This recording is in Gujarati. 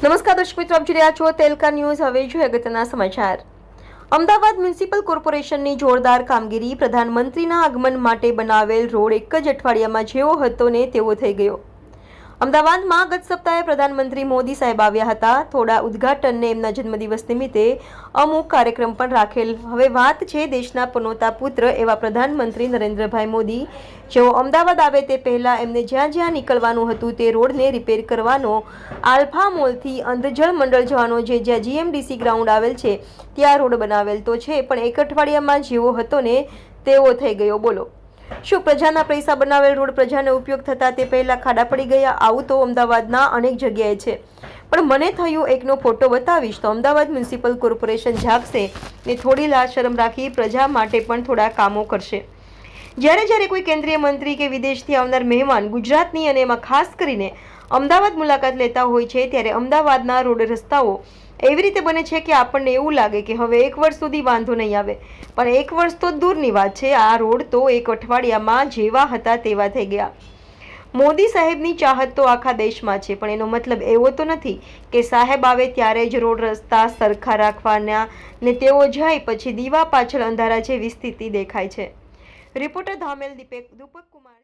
નમસ્કાર દર્શક મિત્રો, આપ જોઈ રહ્યા છો તેલકા ન્યૂઝ. હવે જોઈએ અગત્યના સમાચાર. અમદાવાદ મ્યુનિસિપલ કોર્પોરેશનની જોરદાર કામગીરી પ્રધાનમંત્રીના આગમન માટે બનાવેલ રોડ એક જ અઠવાડિયામાં જેવો હતો ને તેવો થઈ ગયો. અમદાવાદમાં ગત સપ્તાહે પ્રધાનમંત્રી મોદી સાહેબ આવ્યા હતા. થોડા ઉદ્ઘાટનને એમના જન્મદિવસ નિમિત્તે અમુક કાર્યક્રમ પણ રાખેલ. હવે વાત છે દેશના પનોતા પુત્ર એવા પ્રધાનમંત્રી નરેન્દ્રભાઈ મોદી. જેઓ અમદાવાદ આવે તે પહેલાં એમને જ્યાં જ્યાં નીકળવાનું હતું તે રોડને રિપેર કરવાનો આલ્ફા મોલથી અંધજળ મંડળ જવાનો જે જ્યાં જીએમડીસી ગ્રાઉન્ડ આવેલ છે, ત્યાં રોડ બનાવેલ તો છે, પણ એક અઠવાડિયામાં જેવો હતો ને તેવો થઈ ગયો. બોલો. શું પ્રજાના પૈસા બનાવેલ રોડ પ્રજાને ઉપયોગ થતા તે પહેલા ખાડા પડી ગયા? આવું તો અમદાવાદના અનેક જગ્યાએ છે. પણ મને થયું, એકનો ફોટો બતાવીશ. તો અમદાવાદ મ્યુનિસિપલ કોર્પોરેશન જાગશે ને થોડી લાજ શરમ રાખી પ્રજા માટે પણ થોડા કામો કરશે. જ્યારે જ્યારે કોઈ કેન્દ્રીય મંત્રી કે વિદેશથી આવનાર મહેમાન ગુજરાતની અને એમાં ખાસ કરીને અમદાવાદ મુલાકાત લેતા હોય છે, ત્યારે અમદાવાદના રોડ રસ્તાઓ એવી રીતે બને છે કે આપણને એવું લાગે કે હવે એક વર્ષ સુધી વાંધો નહીં આવે. પણ એક વર્ષ તો દૂરની વાત છે, આ રોડ તો એક અઠવાડિયામાં જેવા હતા તેવા થઈ ગયા. મોદી સાહેબની ચાહત તો આખા દેશમાં છે, પણ એનો મતલબ એવો તો નથી કે સાહેબ આવે ત્યારે જ રોડ રસ્તા સરખા રાખવાના ને તેઓ જાય પછી દીવા પાછળ અંધારા જેવી સ્થિતિ દેખાય છે. રિપોર્ટર ધામેલ દીપક દીપક કુમાર.